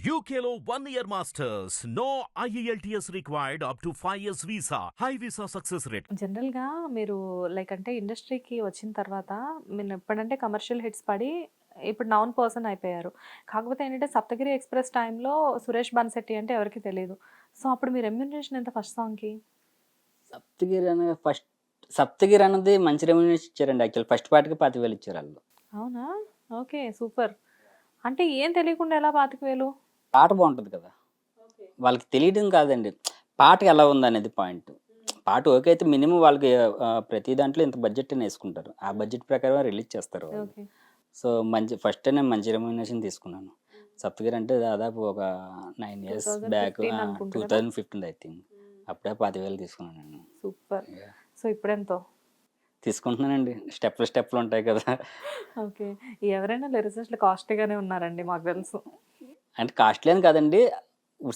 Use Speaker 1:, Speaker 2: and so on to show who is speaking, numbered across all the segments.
Speaker 1: UKLO one year masters. No E IELTS required up to 5 years visa. High visa success rate.
Speaker 2: జనరల్‌గా మీరు like అంటే ఇండస్ట్రీకి వచ్చిన తర్వాత మీరు ఎప్పుడంటే కమర్షియల్ హిట్స్ పడి ఇప్పుడు నౌన్ పర్సన్ అయిపోయారు. కాకపోతే ఏంటంటే 'సప్తగిరి ఎక్స్‌ప్రెస్' టైంలో సురేష్ బన్సెట్టి అంటే ఎవరికీ తెలీదు. సో, అప్పుడు మీ రెమ్యూనరేషన్ ఎంత ఫస్ట్ సాంగ్‌కి?
Speaker 3: సప్తగిరి అనే ఫస్ట్ సప్తగిరి అన్నది మంచి రెమ్యూనరేషన్ ఇచ్చారండి యాక్చువల్ ఫస్ట్ పార్ట్‌కి 25,000 ఇచ్చారు ఆళ్ళు.
Speaker 2: అవునా? ఓకే. సూపర్. అంటే ఏం తెలియకుండా ఎలా 25,000?
Speaker 3: పాట బావుంటది కదా! వాళ్ళకి తెలియడం కాదండి. పాట ఎలా ఉందనేది పాయింట్. పాట ఓకే అయితే మినిమమ్ వాళ్ళకి ప్రతి దాంట్లో ఇంత బడ్జెట్ అని యేసుకుంటారు. ఆ బడ్జెట్ ప్రకారమే రిలీజ్ చేస్తారు. సో, మంచి ఫస్టే నేను మంచి రెమ్యూనరేషన్ తీసుకున్నాను. సప్తగిరి అంటే దాదాపు ఒక 9 ఇయర్స్ బ్యాక్
Speaker 2: 2015
Speaker 3: ఆ!
Speaker 2: అనుకుంటా కదా!
Speaker 3: 2015 ఐ థింక్. అప్పుడే 25,000 తీసుకున్నాను నేను.
Speaker 2: సూపర్. సో, ఇప్పుడెంతో?
Speaker 3: తీసుకుంటున్నానండి. స్టెప్‌లు స్టెప్‌లు ఉంటాయి కదా!
Speaker 2: ఓకే. ఎవరైనా లిరిసిస్టులు కాస్ట్‌లీగానే ఉన్నారండి మాకు తెలుసు.
Speaker 3: అంటే కాస్ట్‌లీ అని కాదండి.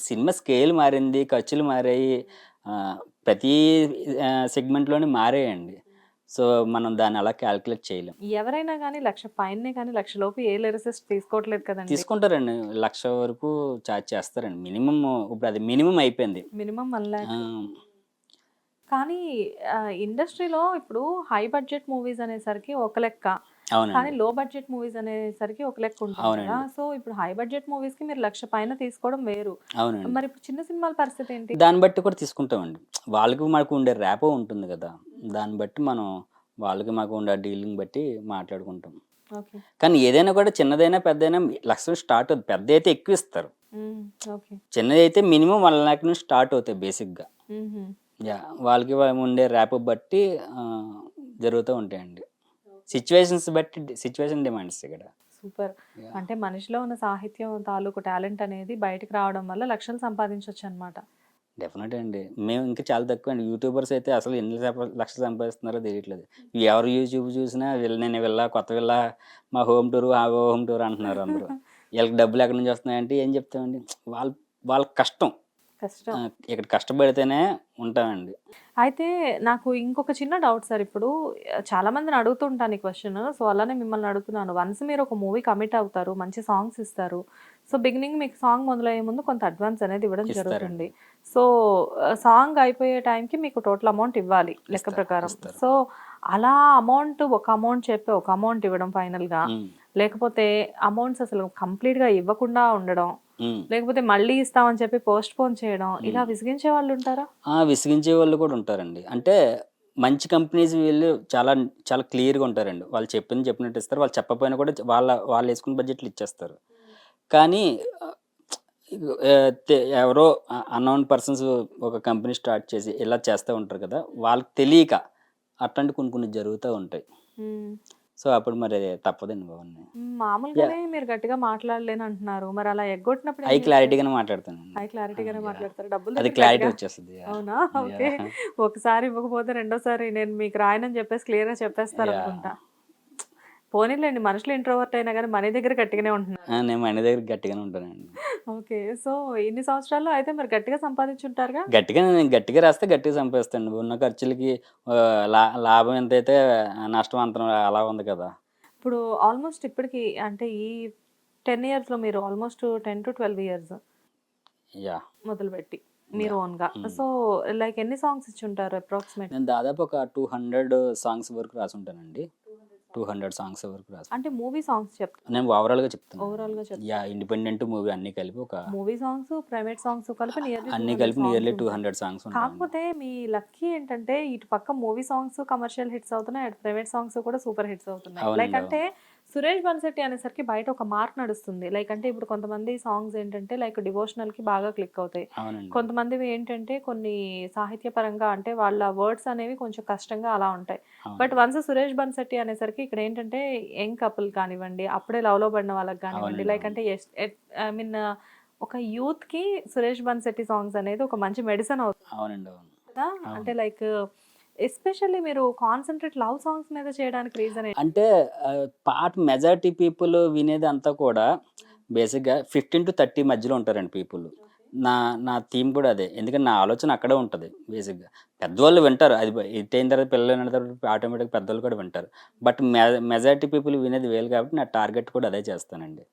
Speaker 3: సినిమా స్కేల్ మారింది. ఖర్చులు మారాయి. ప్రతి సెగ్మెంట్‌లోని మారాయండి. సో, మనం దాన్ని అలా కాలిక్యులేట్ చేయలేం.
Speaker 2: ఎవరైనా గాని 1,00,000 పైనే కానీ 1,00,000 లోపు ఏ లిరిసిస్ట్ తీసుకోవట్లేదు కదండీ!
Speaker 3: తీసుకుంటారండి. 1,00,000 వరకు చార్జ్ చేస్తారండి. మినిమమ్ ఇప్పుడు అది మినిమమ్ అయిపోయింది.
Speaker 2: 1,00,000
Speaker 3: ఆ!
Speaker 2: కానీ ఇండస్ట్రీలో ఇప్పుడు హై బడ్జెట్ మూవీస్ అనేసరికి ఒక లెక్క. కానీ. లో బడ్జెట్ మూవీస్ అనేసరికి ఒక లెక్క ఉంటుంది. సో, ఇప్పుడు హై బడ్జెట్ మూవీస్‌కి మీరు 1,00,000 పైన తీసుకోవడం వేరు. మరి ఇప్పుడు చిన్న సినిమాల పరిస్థితి ఏంటి?
Speaker 3: దాన్ని బట్టి కూడా తీసుకుంటామండి. వాళ్ళకి మాకు ఉండే ర్యాపో ఉంటుంది కదా! దాన్ని బట్టి మనం వాళ్ళకి మాకు ఉండే డీలింగ్ బట్టి మాట్లాడుకుంటాం.
Speaker 2: ఓకే.
Speaker 3: కానీ ఏదైనా కూడా చిన్నదైనా, పెద్దదైనా లక్షలు స్టార్ట్ అవుద్ది. పెద్దదైతే ఎక్కువ ఇస్తారు.
Speaker 2: హ్మ్. ఓకే.
Speaker 3: చిన్నదైతే మినిమమ్ 1,00,000 నుంచి స్టార్ట్ అవుతాయి బేసిక్‌గా.
Speaker 2: హుహు.
Speaker 3: యాహ్! వాళ్ళకి ఉండే ర్యాపో బట్టి జరుగుతూ ఉంటాయండి. సిట్యుయేషన్స్ బట్టి సిట్యుయేషన్ డిమాండ్స్ ఇక్కడ.
Speaker 2: సూపర్. అంటే మనిషిలో ఉన్న సాహిత్యం తాలూకు టాలెంట్ అనేది బయటికి రావడం వల్ల లక్షలు సంపాదించొచ్చనమాట.
Speaker 3: డెఫినెట్ అండి. మేము ఇంకా చాలా తక్కువండి. యూట్యూబర్స్ అయితే అసలు ఎన్ని లక్షలు సంపాదిస్తున్నారో తెలియట్లేదు. ఎవరు యూట్యూబ్ చూసినా వీళ్ళ నేను విల్లా, కొత్త విల్లా, మా హోమ్ టూర్, ఆ హోమ్ టూర్ అంటున్నారు అందరూ. వీళ్ళకి డబ్బులు ఎక్కడి నుంచి వస్తున్నాయంటే ఏం చెప్తామండి. వాళ్ళ వాళ్ళ కష్టం.
Speaker 2: కష్టం.
Speaker 3: ఇక్కడ కష్టపడితేనే ఉంటామండి.
Speaker 2: అయితే నాకు ఇంకొక చిన్న డౌట్ సార్. ఇప్పుడు చాలా మందిని అడుగుతుంటాను ఈ క్వెషన్. సో, అలానే మిమ్మల్ని అడుగుతున్నాను. వన్స్ మీరు ఒక మూవీ కమిట్ అవుతారు. మంచి సాంగ్స్ ఇస్తారు. సో, బిగినింగ్ మీకు సాంగ్ మొదలయ్యే ముందు కొంత అడ్వాన్స్ అనేది ఇవ్వడం. జరుగుతుంది. సో, సాంగ్ అయిపోయే టైంకి మీకు టోటల్ అమౌంట్ ఇవ్వాలి లెక్క. ప్రకారం. సో, అలా అమౌంట్ ఒక అమౌంట్ చెప్పి ఒక అమౌంట్ ఇవ్వడం ఫైనల్‌గా. లేకపోతే అమౌంట్స్ అసలు కంప్లీట్‌గా ఇవ్వకుండా ఉండడం. లేకపోతే మళ్ళీ ఇస్తామని చెప్పి పోస్ట్‌పోన్ చేయడం. ఇలా. విసిగించే వాళ్ళు ఉంటారా?
Speaker 3: విసిగించే వాళ్ళు కూడా ఉంటారండి. అంటే మంచి కంపెనీస్ వీళ్ళు చాలా చాలా క్లియర్‌గా ఉంటారండి. వాళ్ళు చెప్పింది చెప్పినట్టు ఇస్తారు. వాళ్ళు చెప్పకపోయినా కూడా వాళ్ళ వాళ్ళు యేసుకున్న బడ్జెట్‌లో ఇచ్చేస్తారు. కానీ ఎవరో అన్నోన్ పర్సన్స్ ఒక కంపెనీ స్టార్ట్ చేసి ఇలా చేస్తా ఉంటారు కదా! వాళ్ళకి తెలియక అట్లాంటి కొన్ని కొన్ని జరుగుతా ఉంటాయి. సో, అప్పుడు మరి తప్పదండి. యాహ్!
Speaker 2: మామూలుగానే మీరు గట్టిగా మాట్లాడలేను అంటున్నారు. మరి అలా ఎగ్గొట్టినప్పుడు చేస్తారు?
Speaker 3: క్లారిటీగానే మాట్లాడతానండి.
Speaker 2: హై
Speaker 3: ఆ!
Speaker 2: క్లారిటీగానే! మాట్లాడతారు. డబ్బులు
Speaker 3: అది క్లారిటీ వచ్చేస్తది.
Speaker 2: అవునా? ఓకే. ఒకసారి ఇవ్వకపోతే రెండోసారి నేను మీకు రాయనని చెప్పేసి క్లియర్‌గా చెప్పేస్తారనుకుంటా.
Speaker 3: యాహ్!
Speaker 2: పోనీలెండి మనుషులు ఇంట్రోవర్ట్ అయినా గానీ మనీ దగ్గర గట్టిగానే ఉంటున్నారు.
Speaker 3: ఆ! నేను మనీ దగ్గర గట్టిగానే ఉంటానండి.
Speaker 2: ఓకే. సో, ఇన్ని సంవత్సరాల్లో అయితే మరి గట్టిగా సంపాదించుంటారుగా?
Speaker 3: గట్టిగా నేను గట్టిగా రాస్తే గట్టిగా సంపాదిస్తానండి. ఉన్న ఖర్చులకి లా లాభం ఎంతైతే నష్టం అంత అలా ఉంది కదా!
Speaker 2: ఇప్పుడు ఆల్మోస్ట్ ఇప్పటికి అంటే ఈ 10 ఇయర్స్‌లో మీరు ఆల్మోస్ట్ 10-12 ఇయర్స్
Speaker 3: యాహ్!
Speaker 2: మొదలుపెట్టి మీరు! ఓన్‌గా. సో, లైక్ ఎన్ని సాంగ్స్ ఇచ్చుంటారు అప్రాక్సిమేట్?
Speaker 3: నేను దాదాపు ఒక 200 సాంగ్స్ వరకు రాసుంటానండి. 200 సాంగ్స్ వరకు రాసి
Speaker 2: అంటే మూవీ సాంగ్స్ చెప్తారా?
Speaker 3: నేను ఓవరాల్‌గా చెప్తున్నానండి.
Speaker 2: ఓవరాల్‌గా చెప్తారు.
Speaker 3: యాహ్! ఇండిపెండెంట్ మూవీ అన్నీ కలిపి ఒక
Speaker 2: మూవీ సాంగ్స్, ప్రైవేట్ సాంగ్స్ కలిపి నియర్లీ
Speaker 3: అన్నీ
Speaker 2: 200
Speaker 3: కలిపి నియర్లీ
Speaker 2: ఉంటాయి.
Speaker 3: 200 సాంగ్స్.
Speaker 2: కాకపోతే మీ లక్కీ ఏంటంటే ఇటు పక్క మూవీ సాంగ్స్ కమర్షియల్ హిట్స్ అవుతున్నాయి. అటు ప్రైవేట్ సాంగ్స్ కూడా సూపర్ హిట్స్ అవుతున్నాయి. లైక్. అంటే. సురేష్ బన్సెట్టి అనేసరికి బయట ఒక మార్క్ నడుస్తుంది. లైక్ అంటే ఇప్పుడు కొంతమంది సాంగ్స్ ఏంటంటే లైక్ డివోషనల్‌కి బాగా క్లిక్ అవుతాయి. కొంతమందివి ఏంటంటే కొన్ని సాహిత్యపరంగా అంటే వాళ్ళ వర్డ్స్ అనేవి కొంచెం కష్టంగా అలా ఉంటాయి. బట్. వన్స్ సురేష్ బన్సెట్టి అనేసరికి ఇక్కడ ఏంటంటే యంగ్ కపుల్ కానివ్వండి, అప్పుడే లవ్‌లో పడిన వాళ్ళకి కానివ్వండి. లైక్. అంటే ఐ మీన్ ఒక యూత్‌కి సురేష్ బన్సెట్టి సాంగ్స్ అనేది ఒక మంచి మెడిసిన్ అవుతుంది
Speaker 3: అవునండి.
Speaker 2: అంటే. లైక్ ఎస్పెషల్లీ మీరు కాన్సంట్రేట్ లవ్ సాంగ్స్ మీద చేయడానికి రీజన్?
Speaker 3: అంటే పాట మెజారిటీ పీపుల్ వినేది అంతా కూడా బేసిక్‌గా 15-30 మధ్యలో ఉంటారండి పీపుల్. నా నా థీమ్ కూడా అదే. ఎందుకంటే నా ఆలోచన అక్కడే ఉంటది బేసిక్‌గా. పెద్దవాళ్ళు వింటారు. అది హిట్ అయిన తర్వాత పిల్లలు విన్న తర్వాత ఆటోమేటిక్‌గా పెద్దోళ్ళు కూడా వింటారు. బట్ మె మెజారిటీ పీపుల్ వినేది వేలు కాబట్టి నా టార్గెట్ కూడా అదే చేస్తానండి.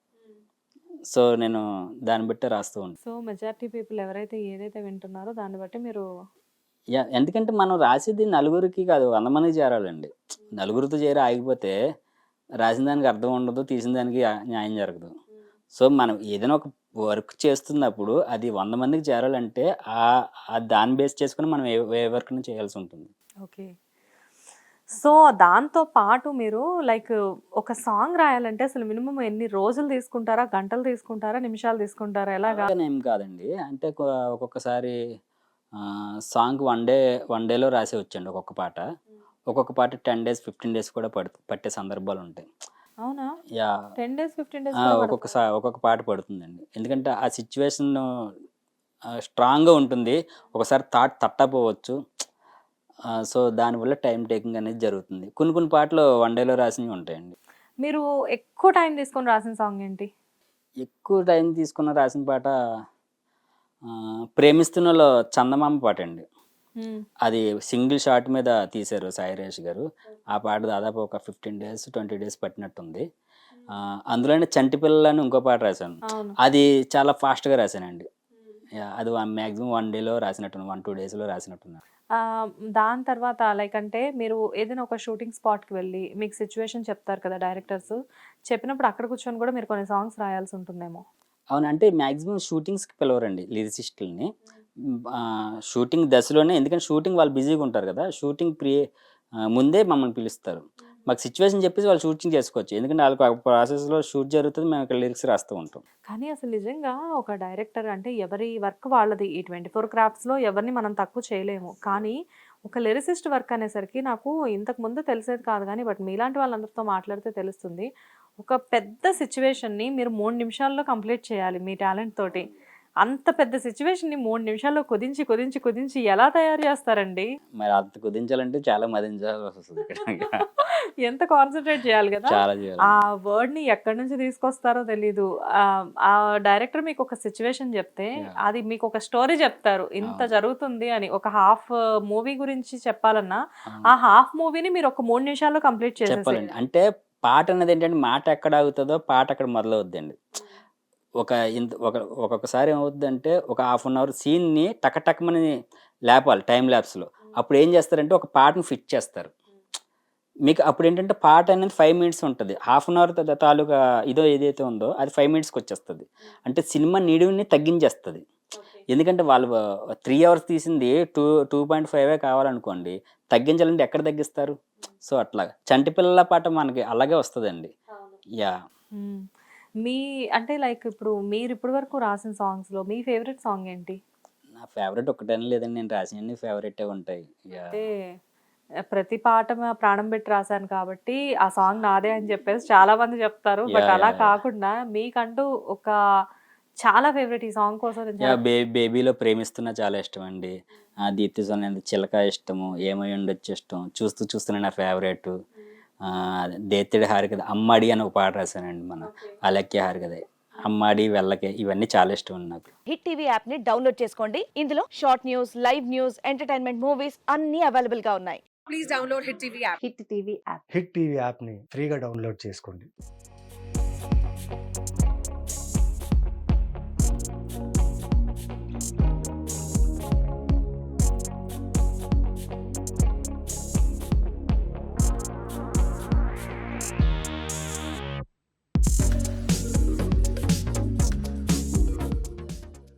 Speaker 3: సో నేను దాన్ని బట్టి రాస్తూ ఉంటాను
Speaker 2: సో మెజారిటీ పీపుల్ ఎవరైతే ఏదైతే వింటున్నారో దాన్ని బట్టి మీరు
Speaker 3: ఎందుకంటే మనం రాసేది నలుగురికి కాదు వంద మందికి చేరాలండి. నలుగురితో చేరి ఆగిపోతే రాసిన దానికి అర్థం ఉండదు తీసిన దానికి న్యాయం జరగదు. సో మనం ఏదైనా ఒక వర్క్ చేస్తున్నప్పుడు అది వంద మందికి చేరాలంటే ఆ ఆ దాన్ని బేస్ చేసుకుని మనం ఏ ఏ వర్క్ చేయాల్సి ఉంటుంది.
Speaker 2: ఓకే. సో దాంతో పాటు మీరు లైక్ ఒక సాంగ్ రాయాలంటే అసలు మినిమం ఎన్ని రోజులు తీసుకుంటారా? గంటలు తీసుకుంటారా? నిమిషాలు తీసుకుంటారా? ఎలాగా?
Speaker 3: ఏం కాదండి. అంటే ఒక్కొక్కసారి సాంగ్ వన్ డే వన్ డేలో రాసి వచ్చండి ఒక్కొక్క పాట. ఒక్కొక్క పాట టెన్ డేస్ ఫిఫ్టీన్ డేస్ కూడా పడు పట్టే సందర్భాలు ఉంటాయి.
Speaker 2: అవునా?
Speaker 3: Yeah.
Speaker 2: Ten days fifteen days
Speaker 3: ఆ, ఒక్కొక్క సా- ఒక్కొక్క పాట పడుతుందండి. ఎందుకంటే ఆ సిచ్యువేషన్ స్ట్రాంగ్గా ఉంటుంది. ఒకసారి థాట్ తట్టపోవచ్చు. సో దానివల్ల టైం టేకింగ్ అనేది జరుగుతుంది. కొన్ని కొన్ని పాటలు వన్ డేలో రాసినవి ఉంటాయండి.
Speaker 2: మీరు ఎక్కువ టైం తీసుకొని రాసిన సాంగ్ ఏంటి?
Speaker 3: ఎక్కువ టైం తీసుకున్న రాసిన పాట ప్రేమిస్తున్నలో చందమామ పాట అండి. అది సింగిల్ షాట్ మీద తీశారు సాయి రేష్ గారు. ఆ పాట దాదాపు ఒక ఫిఫ్టీన్ డేస్ ట్వంటీ డేస్ పట్టినట్టుంది. అందులోనే చంటి పిల్లలని ఇంకో పాట రాశాను. అది చాలా ఫాస్ట్గా రాశానండి. అది వన్ మ్యాక్సిమం వన్ డేలో రాసినట్టు వన్ టూ డేస్లో రాసినట్టున్నా
Speaker 2: ఆ, దాని తర్వాత లైక్ అంటే మీరు ఏదైనా ఒక షూటింగ్ స్పాట్కి వెళ్ళి మీకు సిచ్యువేషన్ చెప్తారు కదా డైరెక్టర్స్. చెప్పినప్పుడు అక్కడ కూర్చొని కూడా మీరు కొన్ని సాంగ్స్ రాయాల్సి ఉంటుందేమో.
Speaker 3: అవునంటే మ్యాక్సిమం షూటింగ్స్కి పిలవరండి లిరిసిస్టులని షూటింగ్ దశలోనే ఎందుకంటే షూటింగ్ వాళ్ళు బిజీగా ఉంటారు కదా షూటింగ్ ప్రీ ముందే మమ్మల్ని పిలుస్తారు. మాకు సిచ్యువేషన్ చెప్పేసి వాళ్ళు షూటింగ్ చేసుకోవచ్చు. ఎందుకంటే వాళ్ళకి ప్రాసెస్లో షూట్ జరుగుతుంది మేము ఇక్కడ లిరిక్స్ రాస్తూ ఉంటాం.
Speaker 2: కానీ అసలు నిజంగా ఒక డైరెక్టర్ అంటే ఎవరి వర్క్ వాళ్ళది. ఈ ట్వంటీ ఫోర్ క్రాఫ్ట్స్లో ఎవరిని మనం తక్కువ చేయలేము. కానీ ఒక లిరిసిస్ట్ వర్క్ అనేసరికి నాకు ఇంతకు ముందు తెలిసేది కాదు కానీ బట్ మీలాంటి వాళ్ళందరితో మాట్లాడితే తెలుస్తుంది. ఒక పెద్ద సిచ్యువేషన్ని మీరు మూడు నిమిషాల్లో కంప్లీట్ చేయాలి మీ టాలెంట్ తోటి. అంత పెద్ద సిచ్యువేషన్ని మూడు నిమిషాల్లో కుదించి కుదించి కుదించి ఎలా తయారు చేస్తారండి?
Speaker 3: మరి అంత కుదించాలంటే చాలా మదించాల్సి వస్తుంది
Speaker 2: ఎంత కాన్సన్ట్రేట్ చేయాలి కదా? ఆ వర్డ్ని ఎక్కడి నుంచి తీసుకొస్తారో తెలీదు. ఆ, డైరెక్టర్ మీకు ఒక సిచ్యువేషన్ చెప్తే. అది మీకు ఒక స్టోరీ చెప్తారు. ఇంత. జరుగుతుంది అని. ఒక హాఫ్ మూవీ గురించి చెప్పాలన్నా. ఆ. హాఫ్ మూవీని మీరు ఒక మూడు నిమిషాల్లో కంప్లీట్ చేసేసేయాలి
Speaker 3: అంటే పాట అనేది ఏంటంటే మాట ఎక్కడ ఆగుతుందో పాట అక్కడ మొదలవుద్దండి. ఒక ఇంత ఒక ఒక్కొక్కసారి ఏమవుతుందంటే ఒక హాఫ్ అన్ అవర్ సీన్ని టకటకమని లేపాలి టైం ల్యాబ్స్లో అప్పుడు ఏం చేస్తారంటే ఒక పాటను ఫిట్ చేస్తారు. మీకు అప్పుడు ఏంటంటే పాట అనేది ఫైవ్ మినిట్స్ ఉంటుంది. హాఫ్ అన్ అవర్ తాలూకా ఇదో ఏదైతే ఉందో అది ఫైవ్ మినిట్స్కి వచ్చేస్తుంది అంటే సినిమా నిడివిని తగ్గించేస్తుంది. ఎందుకంటే వాళ్ళు త్రీ అవర్స్ తీసింది టూ టూ పాయింట్ ఫైవే కావాలనుకోండి తగ్గించాలంటే ఎక్కడ తగ్గిస్తారు? సో అట్లా. చంటి పిల్లల పాట మనకి అలాగే వస్తుందండి. యా.
Speaker 2: మీ అంటే లైక్ ఇప్పుడు మీరు ఇప్పటి వరకు రాసిన సాంగ్స్లో మీ ఫేవరెట్ సాంగ్ ఏంటి?
Speaker 3: నా ఫేవరెట్ ఒకటని లేదండి. నేను రాసినన్ని ఫేవరెటే ఉంటాయి. యా.
Speaker 2: అంటే ప్రతి పాట ప్రాణం పెట్టి రాశాను కాబట్టి ఆ సాంగ్ నాదే అని చెప్పేసి చాలా మంది చెప్తారు. బట్ అలా. కాకుండా మీకంటూ ఒక చాలా ఫేవరెట్ ఈ సాంగ్ కోసం
Speaker 3: బేబీలో ప్రేమిస్తున్న చాలా ఇష్టం అండి ఆ దీప్తి సోని చిలక ఇష్టము ఏమై ఉండొచ్చు ఇష్టం చూస్తూ చూస్తూనే నా ఫేవరెట్ దేత్తడి హారికద అమ్మాడి అని ఒక పాట రాశానండి మన అలక్య హారికదే అమ్మాడి వెళ్ళకే ఇవన్నీ చాలా ఇష్టం అండి నాకు.
Speaker 4: హిట్ టీవీ యాప్ని డౌన్లోడ్ చేసుకోండి. ఇందులో short news live news entertainment movies అన్ని అవైలబుల్గా ఉన్నాయి.
Speaker 5: Please download Hit TV app.
Speaker 2: Hit TV app
Speaker 6: hit TV యాప్ని ఫ్రీగా డౌన్లోడ్ చేసుకోండి.